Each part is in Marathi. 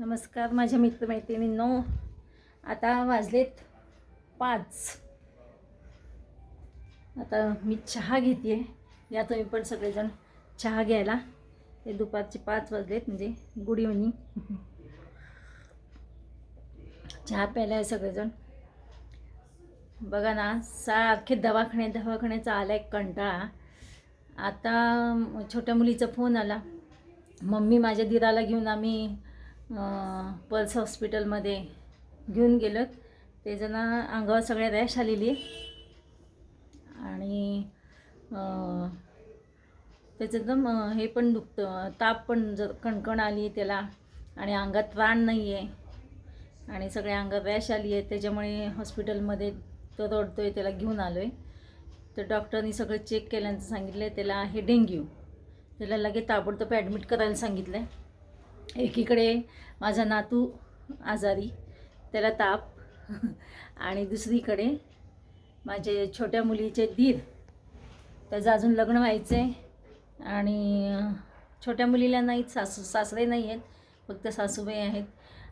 नमस्कार माझ्या मित्रमैत्रिणींनो. आता वाजलेत पाच. आता मी चहा घेते या तुम्ही पण सगळेजण चहा घ्यायला. ते दुपारचे पाच वाजलेत म्हणजे गुड इव्हनिंग. चहा प्यायला आहे सगळेजण. बघा ना सारखे दवाखाने दवाखान्याचा आला एक कंटाळा. आता छोट्या मुलीचा फोन आला. मम्मी माझ्या दिराला घेऊन आम्ही पल्स हॉस्पिटलमध्ये घेऊन गेलो ते जण अंगावर सगळ्या रॅश आलेली आणि त्याचं एकदम हे पण दुखतं. ताप पण जर कणकण आली आहे त्याला. आणि अंगात प्राण नाही आहे आणि सगळ्या अंगात रॅश आली आहे. त्याच्यामुळे हॉस्पिटलमध्ये तो रडतोय त्याला घेऊन आलो आहे तर डॉक्टरनी सगळं चेक केल्यानंतर सांगितलं आहे त्याला हे डेंग्यू. त्याला लगेच ताबडतोब ॲडमिट करायला सांगितलं आहे एकीकडे माझा नातू आजारी त्याला ताप आणि दुसरीकडे माझे छोट्या मुलीचे दीर त्याचं अजून लग्न व्हायचं आहे आणि छोट्या मुलीला नाहीत सासू सासरे नाही आहेत फक्त सासूबाई आहेत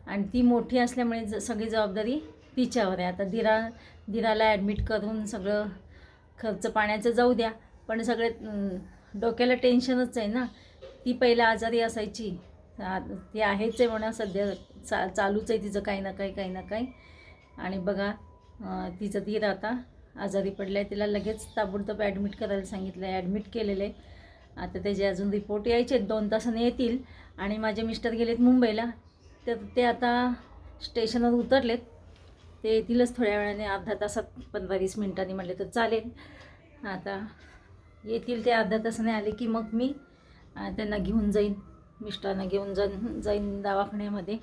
आणि ती मोठी असल्यामुळे ज सगळी जबाबदारी तिच्यावर आहे. आता दिरा दिराला ॲडमिट करून सगळं खर्च पाण्याचं जाऊ द्या पण सगळे डोक्याला टेन्शनच आहे ना. ती पहिला आजारी असायची ते आहेच आहे म्हणा सध्या चा चालूच आहे तिचं काही ना काही काही ना काही. आणि बघा तिचं धीर आता आजारी पडलं आहे तिला लगेच ताबडतोब ॲडमिट करायला सांगितलं आहे ॲडमिट केलेलं आहे. आता त्याचे अजून रिपोर्ट यायचे आहेत. दोन तासाने येतील. आणि माझे मिस्टर गेलेत मुंबईला. तर ते आता स्टेशनवर उतरलेत. ते येतीलच थोड्या वेळाने. अर्धा तासात पंधरा वीस मिनिटांनी म्हटले तर चालेल. आता येतील ते अर्ध्या तासाने आले की मग मी त्यांना घेऊन जाईन. मिस्टरांना घेऊन जाईन जाईन दवाखान्यामध्ये.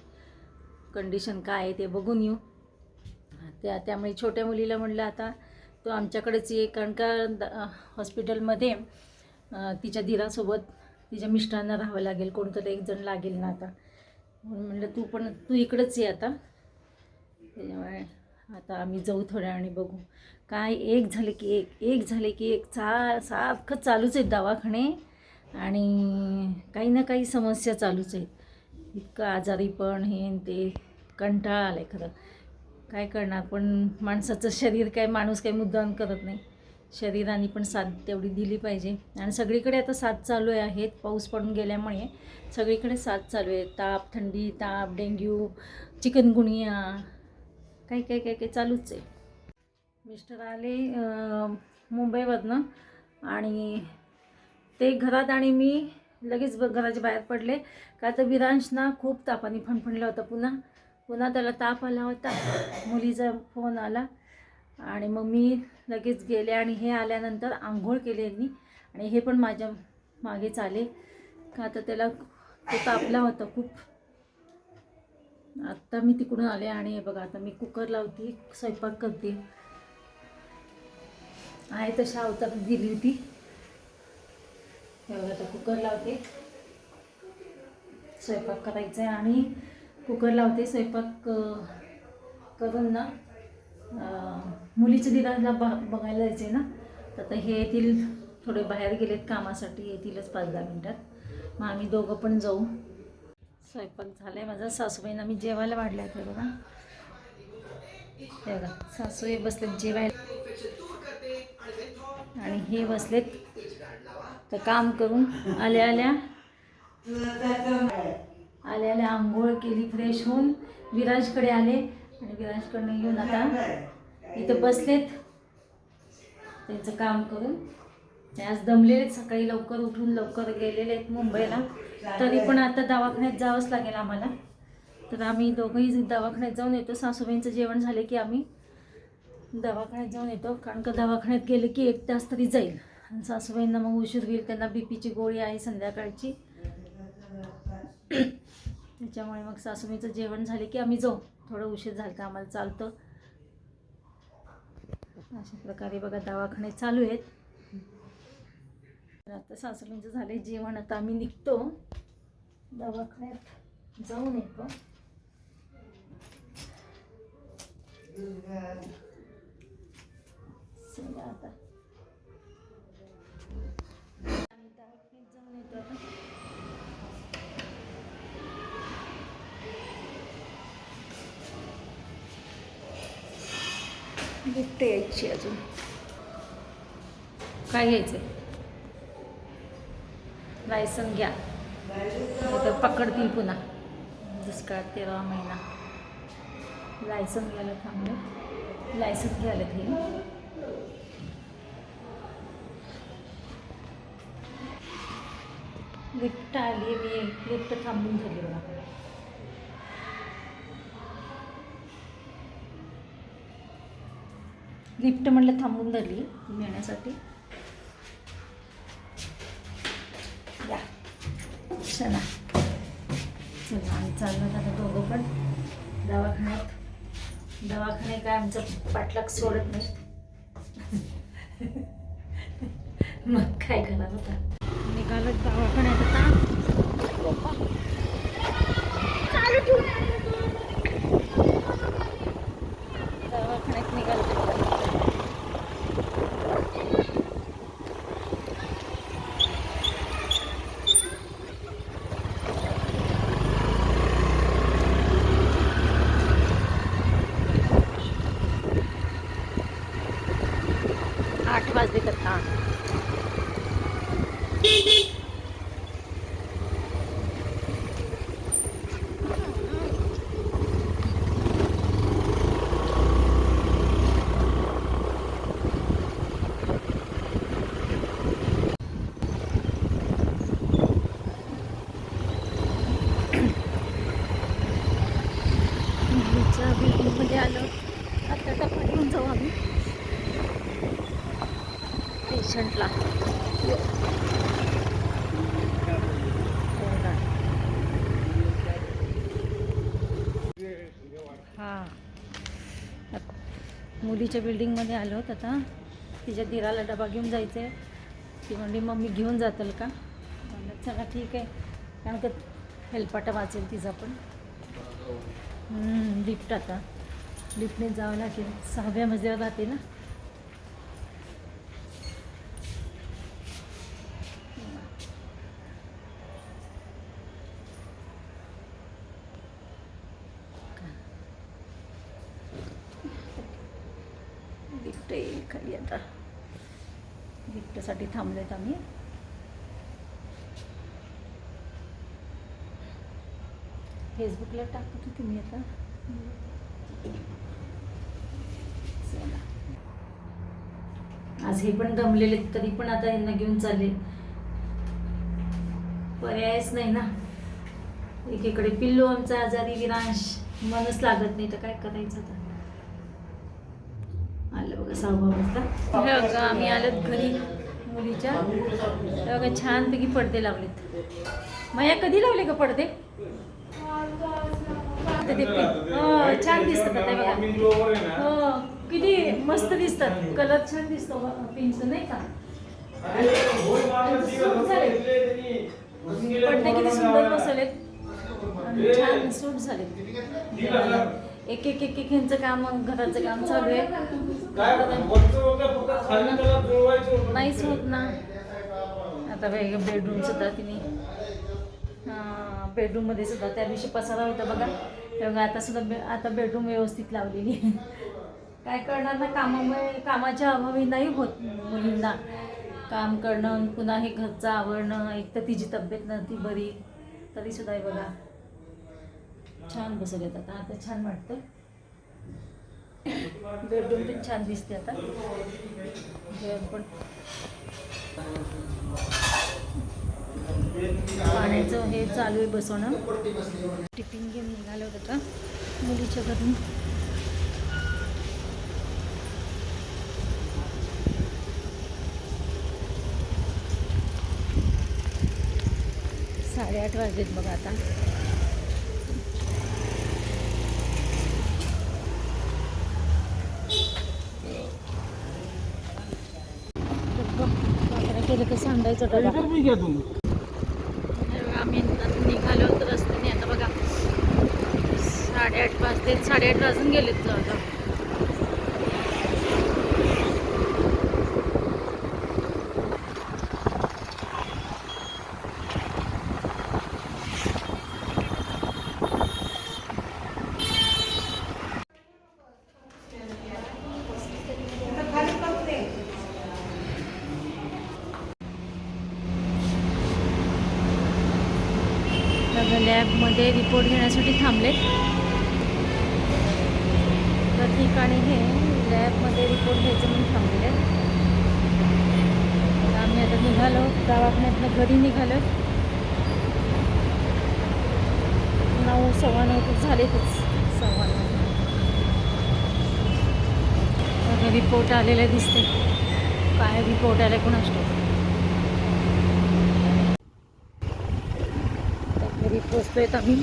कंडिशन काय आहे ते बघून येऊ. त्या त्यामुळे छोट्या मुलीला म्हणलं आता तो आमच्याकडेच ये कारण का द हॉस्पिटलमध्ये तिच्या धीरासोबत तिच्या मिस्टरांना राहावं लागेल. कोणतं एक जण लागेल ना आता. म्हणून म्हणलं तू पण तू इकडंच ये आता. त्याच्यामुळे आता आम्ही जाऊ थोड्या वेळाने बघू. काय एक झाले की एक एक झाले की एक चा सारखं चालूच आहेत दवाखाने. आणि काही ना काही समस्या चालूच आहेत. इतकं आजारी पण हे ते कंटाळा आला आहे खरं. काय करणार? पण माणसाचं शरीर काय माणूस काही मुद्दाम करत नाही. शरीराने पण साथ तेवढी दिली पाहिजे. आणि सगळीकडे आता साथ चालू आहे आहेत. पाऊस पडून गेल्यामुळे सगळीकडे साथ चालू आहे. ताप थंडी ताप डेंग्यू चिकनगुनिया काही काही काही काही चालूच आहे. मिस्टर आले अं, मुंबईमधनं आणि ते घरात आणि मी लगेच घराच्या बाहेर पडले. का तर विरांश ना खूप तापाने फणफणला होता पुन्हा. पुन्हा त्याला ताप आला होता. मुलीचा फोन आला. आणि मग मी लगेच गेले आणि हे आल्यानंतर आंघोळ केली यांनी. आणि हे पण माझ्या मागेच आले का तर त्याला तो तापला होता खूप. आत्ता मी तिकडून आले आणि हे बघा आता मी कुकर लावते स्वयंपाक करते. आहे तशा अवतार दिली होती. एवढं तर आता कुकर लावते. स्वयंपाक करायचा आहे आणि कुकर लावते स्वयंपाक करून ना मुलीच्या दिराला ब बघायला जायचे ना तर आता हे येतील थोडे बाहेर गेलेत कामासाठी येतीलच पाच दहा मिनटात. मग आम्ही दोघं पण जाऊ. स्वयंपाक झाला आहे माझा. सासूबाईंना मी जेवायला वाढल्या आहेत हे बघा हे बघा सासूबाई बसलेत जेवायला. आणि हे बसलेत तर काम करून आल्या आल्या आल्या आल्या आंघोळ केली फ्रेश होऊन विराजकडे आले. आणि विराजकडनं येऊन आता इथं बसलेत. त्यांचं काम करून. ते आज दमलेले आहेत सकाळी लवकर उठून लवकर गेलेले आहेत मुंबईला. तरी पण आता दवाखान्यात जावंच लागेल आम्हाला. तर आम्ही दोघंही दवाखान्यात जाऊन येतो. सासूबाईंचं जेवण झाले की आम्ही दवाखान्यात जाऊन येतो. कारण का दवाखान्यात गेले की एक तास तरी जाईल. सासूबाईंना मग उशीर होईल त्यांना बी पीची गोळी आहे संध्याकाळची. त्याच्यामुळे मग सासूबाईचं जेवण झाले की आम्ही जाऊ. थोडं उशीर झालं तर आम्हाला चालतं. अशा प्रकारे बघा दवाखाने चालू आहेत. तर आता सासूबाईंचं झाले जेवण. आता आम्ही निघतो. दवाखान्यात जाऊन येतो चला आता आम्ही दवाखान्यात जाऊन येतो आता लिफ्ट यायची अजून. काय घ्यायचं लायसन घ्या. तर पकडतील पुन्हा. दुष्काळात तेरा महिना. लायसन घ्यायला थांबले. लायसन घ्यायला ते गिफ्ट आली मी. लिफ्ट थांबून झाली बघा. लिफ्ट म्हटलं थांबून झाली येण्यासाठी या. चला. चला आम्ही चाललो आता दोघं पण दवाखान्यात. दवाखाने काय आमचं पाठलाग सोडत नाही. मग काय करणार होता निघालो दवाखान्यात आता चालू ठेवू. दवाखान्यात निघालो आठ वाजले कथा मुलीच्या बिल्डिंगमध्ये आलो आता घेऊन जाऊ आम्ही पेशंटला हां. मुलीच्या बिल्डिंगमध्ये आलो होत आता. तिच्या दिराला डबा घेऊन जायचं आहे ती म्हणली मम्मी घेऊन जाताल का? म्हणलं चला ठीक आहे. कारण का हेलपाटा वाचेल तिचा पण. लिफ्ट आता. लिफ्टने जावं लागेल. सहाव्या मजल्यावर राहते ना? लिफ्ट येईल खाली आता. लिफ्टसाठी थांबलेत आम्ही. फेसबुकला टाकत होती मी आता. आज हे पण दमलेले तरी पण आता यांना घेऊन चालले. पर्यायच नाही ना. एकीकडे पिल्लू आमचा आजारी विरांश. मनच लागत नाही तर काय करायचं आता? आलं बघा सहावा वाजता हे बघा आम्ही आलोत घरी मुलीच्या. बघा छानपैकी पडदे लावलेत. माया कधी लावले का पडदे? आता ते पि- हो, छान दिसतात आता हे बघा. हो किती मस्त दिसतात. कलर छान दिसतो पिंकचं नाही का? पडदे किती सुंदर बसवलेत. छान सूट झाले एक एक एक एक ह्यांचं काम घराचं काम चालू आहे. नाहीच होत ना. आता बेडरूम सुद्धा तिने बेडरूममध्ये सुद्धा त्या दिवशी पसारा होता बघा. तेव्हा आता सुद्धा बे आता बेडरूम व्यवस्थित लावलेली आहे. काय करणार ना कामामुळे कामाच्या अभावी नाही होत मुलींना. काम करणं पुन्हा हे घरचं आवरणं एक तर तिची तब्येत नव्हती बरी तरी सुद्धा बघा. छान बसवलेत आता. आता छान वाटतं बेडरूम पण छान दिसते आता. जेवण पण. पाण्याचं हे चालू आहे बसवणं. टिफिन घेऊन निघालं होतं का मुलीच्या घरून. साडेआठ वाजलेत बघा आता. केलं तर सांडायचं आठ पाच ते साडेआठ वाजून गेलेत आता. लॅबमध्ये रिपोर्ट घेण्यासाठी थांबलेत. ठिकाणी हे लॅबमध्ये रिपोर्ट घ्यायचं म्हणून थांबलेले आहेत. आम्ही आता निघालो दवाखान्यातनं घरी निघालो. नऊ सव्वा नऊ झालेतच. सव्वा नऊ. रिपोर्ट आलेले दिसते. काय रिपोर्ट आले कोण ठाऊक. आता घरी पोचलोय आम्ही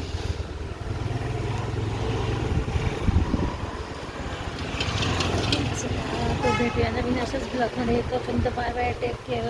चला, तर भेटूया. नवीन अशाच ब्लॉगमध्ये येतो. तोपर्यंत बाय बाय टेक केअर